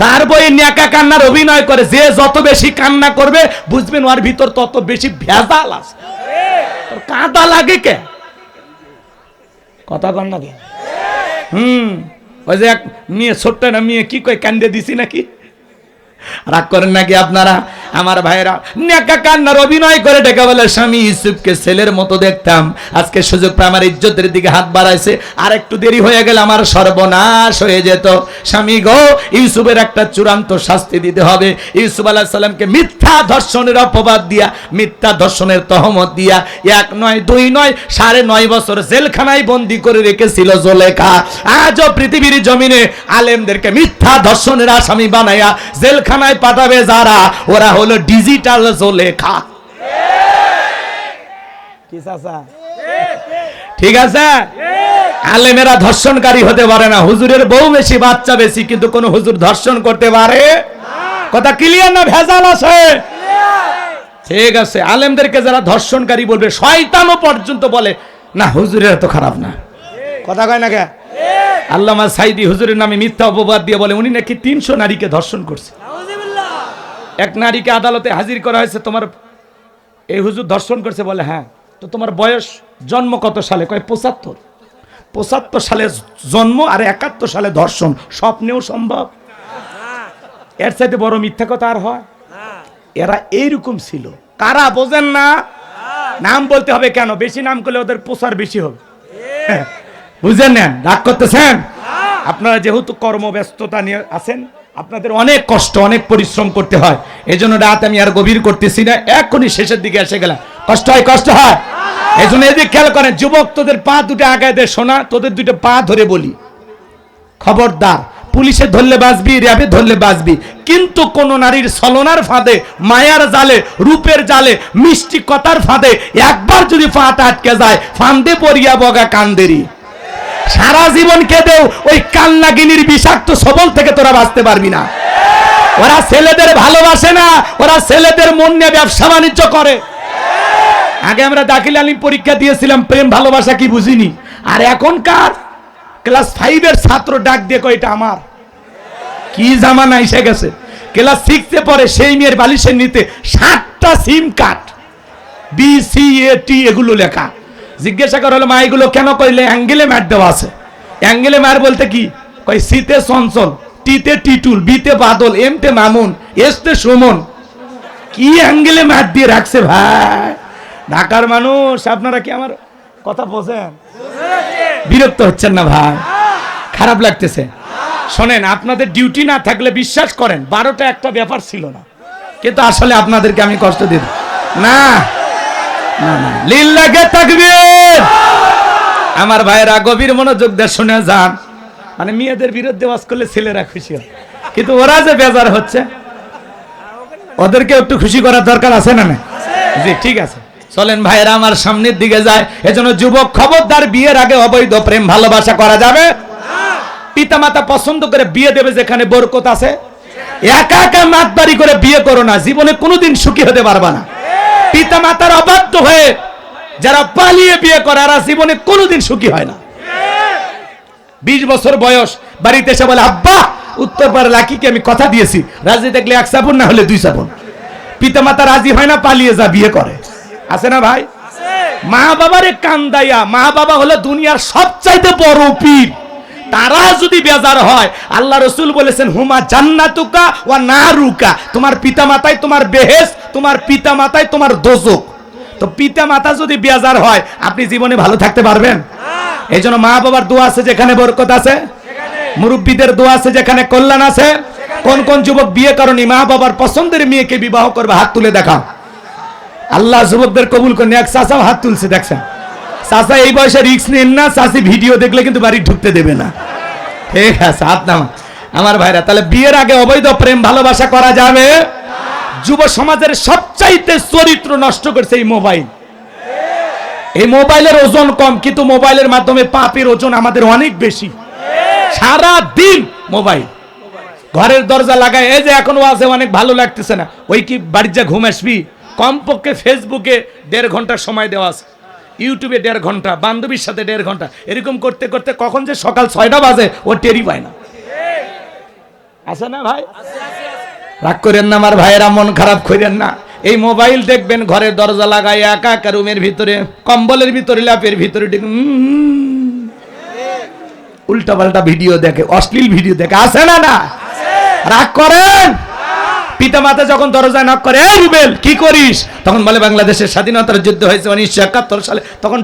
যার বই ন্যাকা কান্নার অভিনয় করে, যে যত বেশি কান্না করবে বুঝবেন ওর ভিতর তত বেশি ভেজাল আছে। কাঁদা লাগে কে? কথা কন না হুম, ওই যে এক মেয়ে, ছোট্ট না মেয়ে, কি কয়, কান্দে দিছি নাকি? রাগ করেন নাকি আপনারা? আমার ভাইরা নেকা কান্নার অভিনয় করে ডেকে বলে, স্বামী ইউসুফকে ছেলের মতো দেখতাম। আজকে সুযোগ পেয়ে আমার ইজ্জতের দিকে হাত বাড়াইছে। আর একটু দেরি হয়ে গেলে আমার সর্বনাশ হয়ে যেত। স্বামী গো, ইউসুফের একটা চূড়ান্ত শাস্তি দিতে হবে। ইউসুফ আলাহ সাল্লামকে মিথ্যা ধর্ষণের অপবাদ দিয়া, মিথ্যা ধর্ষণের তহমত দিয়া এক নয়, দুই নয়, সাড়ে নয় বছর জেলখানায় বন্দি করে রেখেছিল জোলেখা। আজও পৃথিবীর জমিনে আলেমদেরকে মিথ্যা ধর্ষণের আসামি বানাইয়া জেলখানায় পাঠাবে যারা ওরা হলো ডিজিটাল জোলেখা। কি চাচা? ঠিক আছে? আলেমেরা ধর্ষণকারী হতে পারে না। হুজুরের বউ বেশি বাচ্চা বেশি কিন্তু কোন হুজুর ধর্ষণ করতে পারে? কথা ক্লিয়ার না ভেজাল আছে? ঠিক আছে। আলেমদেরকে যারা ধর্ষণকারী বলবে শয়তানও পর্যন্ত বলে না হুজুরের তো খারাপ না। কথা কয় না কে? আল্লামা সাইদি হুজুরের নামে মিথ্যা অপবাদ দিয়ে বলে উনি নাকি তিনশো নারীকে ধর্ষণ করছে। এক নারীকে আদালতে হাজির করা হয়েছে, তোমার এই হুজুর দর্শন করছে, বলে হ্যাঁ। তো তোমার বয়স জন্ম কত সালে? কয়, পঁচাত্তর। পঁচাত্তর সালে জন্ম আর একাত্তর সালে ধর্ষণ স্বপ্নেও সম্ভব। এর চাইতে বড় মিথ্যা কথা আর হয়? এরা এইরকম ছিল। কারা, বোঝেন না? নাম বলতে হবে কেন? বেশি নাম করলে ওদের প্রচার বেশি হবে। বুঝেন নেন রাগ করতেছেন? আপনারা যেহেতু কর্মব্যস্ততা নিয়ে আছেন আপনাদের অনেক কষ্ট, অনেক পরিশ্রম করতে হয়। এই জন্য রাত আমি আর গভীর করতেছি না, এখনই শেষের দিকে এসে গেলাম। কষ্ট হয় কষ্ট হয়। এই জন্য এদিকে খেয়াল করেন, যুবক তোদের পা দুটো আগায় দে শোনা তোদের দুটো পা ধরে বলি। খবরদার, পুলিশে ধরলে বাঁচবি, র্যাবে ধরলে বাঁচবি। কিন্তু কোন নারীর ছলনার ফাঁদে, মায়ার জালে, রূপের জালে, মিষ্টি কথার ফাঁদে একবার যদি ফাঁটা আটকে যায়, ফান্দে পড়িয়া বগা কান্দেরি সারা জীবন কেঁদেও ওই কান্নাগিনীর বিষাক্ত সবল থেকে তোরা বাঁচতে পারবি না। ওরা ছেলেদের ভালোবাসে না, ওরা ছেলেদের মন নিয়ে ব্যবসা বাণিজ্য করে। আগে আমরা দাখিল আলিম পরীক্ষা দিয়েছিলাম, প্রেম ভালোবাসা কি বুঝিনি? আর এখনকার ক্লাস ফাইভের ছাত্র ডাক দিয়ে কয়, এটা আমার। কি জামানা এসে গেছে। ক্লাস সিক্সে পরে সেই মেয়ের বালিশের নিতে সাতটা SIM card B C A T এগুলো লেখা। জিজ্ঞাসা করা হলো, মা, এগুলো কেন কইলে? অ্যাঙ্গেলে ম্যাট দেওয়া আছে। অ্যাঙ্গেলে ম্যাট বলতে কি? কই সিতে চঞ্চল, টিতে টিটুল, বিতে বাদল, এমতে মামুন, এসতে সুমন। কি অ্যাঙ্গেলে ম্যাট দিয়ে রাখছে ভাই? ঢাকার মানুষ, আপনারা কি আমার কথা বোঝেন? বিরক্ত হচ্ছেন না ভাই? খারাপ লাগতেছে। শোনেন, আপনাদের ডিউটি না থাকলে বিশ্বাস করেন, বারোটা একটা ব্যাপার ছিল না। কিন্তু আসলে আপনাদেরকে আমি কষ্ট দিই। না আমার ভাইরা গভীর মনোযোগ দিয়ে শুনে যান। মানে মেয়েদের বিরুদ্ধে ওয়াজ করলে ছেলেরা খুশি হয়। কিন্তু ওরা যে বেজার হচ্ছে ওদেরকে একটু খুশি করার দরকার আছে না জি, ঠিক আছে। চলেন ভাইরা আমার সামনের দিকে যায়। এজন্য যুবক খবরদার বিয়ের আগে অবৈধ প্রেম ভালোবাসা করা যাবে। পিতামাতা পছন্দ করে বিয়ে দেবে যেখানে বরকত আছে। একা একা মাতবাড়ি করে বিয়ে করো না। জীবনে কোনোদিন সুখী হতে পারবা না। পিতামাতার অবাধ্য হয়ে যারা পালিয়ে বিয়ে করে এরা জীবনে কোনোদিন সুখী হয় না। বিশ বছর বয়স বাড়িতে এসে বলে আব্বা উত্তর পাড়া লাকিকে আমি কথা দিয়েছি। রাজি দেখলে এক সাবুন না হলে দুই সাবুন। পিতা মাতা রাজি হয় না পালিয়ে যা বিয়ে করে। আছে না ভাই? মা বাবারে কান্দাইয়া মা বাবা হলো দুনিয়ার সবচাইতে বড় পীর। তারা যদি বেজার হয় আল্লাহ রসুল বলেছেন হুমা জান্নাতুকা ওয়া নারুকা। তোমার পিতা মাতায় তোমার বেহেস তোমার পিতা মাতায় তোমার দোজক। তো পিতা মাতা যদি বেজার হয় আপনি জীবনে ভালো থাকতে পারবেন। এই জন্য মা বাবার দোয়া আছে যেখানে বরকত আছে? মুরব্বীদের দোয়া আছে যেখানে কল্যাণ আছে? কোন কোন যুবক বিয়ে করনি মা বাবার পছন্দের মেয়েকে বিবাহ করবে হাত তুলে দেখাও। আল্লাহ যুবকদের কবুল করে এক চাচাও হাত তুলছে দেখছেন? চাচা, এই বয়সে রিক্স নেন না চাষি ভিডিও দেখলে কিন্তু বাড়ি ঢুকতে দেবে না। ঠিক আছে, হাত নামা আমার ভাইরা, তাহলে বিয়ের আগে অবৈধ প্রেম ভালোবাসা করা যাবে? যুব সমাজের সবচাইতে চরিত্র নষ্ট করছে এই মোবাইল এই মোবাইলের ওজন কম, কিন্তু মোবাইলের মাধ্যমে পাপের ওজন আমাদের অনেক বেশি। সারা দিন মোবাইল ঘরের দরজা লাগায়, এই যে এখন আছে অনেক ভালো লাগতেছে না। ওই কি বাড়ির যা ঘুম আসবি? কমপক্ষে ফেসবুকে দেড় ঘণ্টার সময় দেওয়া আছে। ইউটিউবে দেড় ঘণ্টা, বান্ধবীর সাথে দেড় ঘণ্টা, এরকম করতে করতে কখন যে সকাল ছয়টা বাজে, ও টেরি পায় না। আছে না ভাই? রাগ করেন না আমার ভাইয়েরা, মন খারাপ করেন না। এই মোবাইল দেখবেন ঘরের দরজা লাগাই একা একা রুমের ভিতরে, কম্বলের ভিতরে, ল্যাপের ভিতরে উল্টা পাল্টা ভিডিও দেখে, অশ্লীল ভিডিও দেখে। আছে না না? রাগ করেন? পিতা মাতা যখন দরজায় নক করে, এই রুবেল, কি করিস? তখন বলে, বাংলাদেশের স্বাধীনতার যুদ্ধ হয়েছে উনিশশো একাত্তর সালে। তখন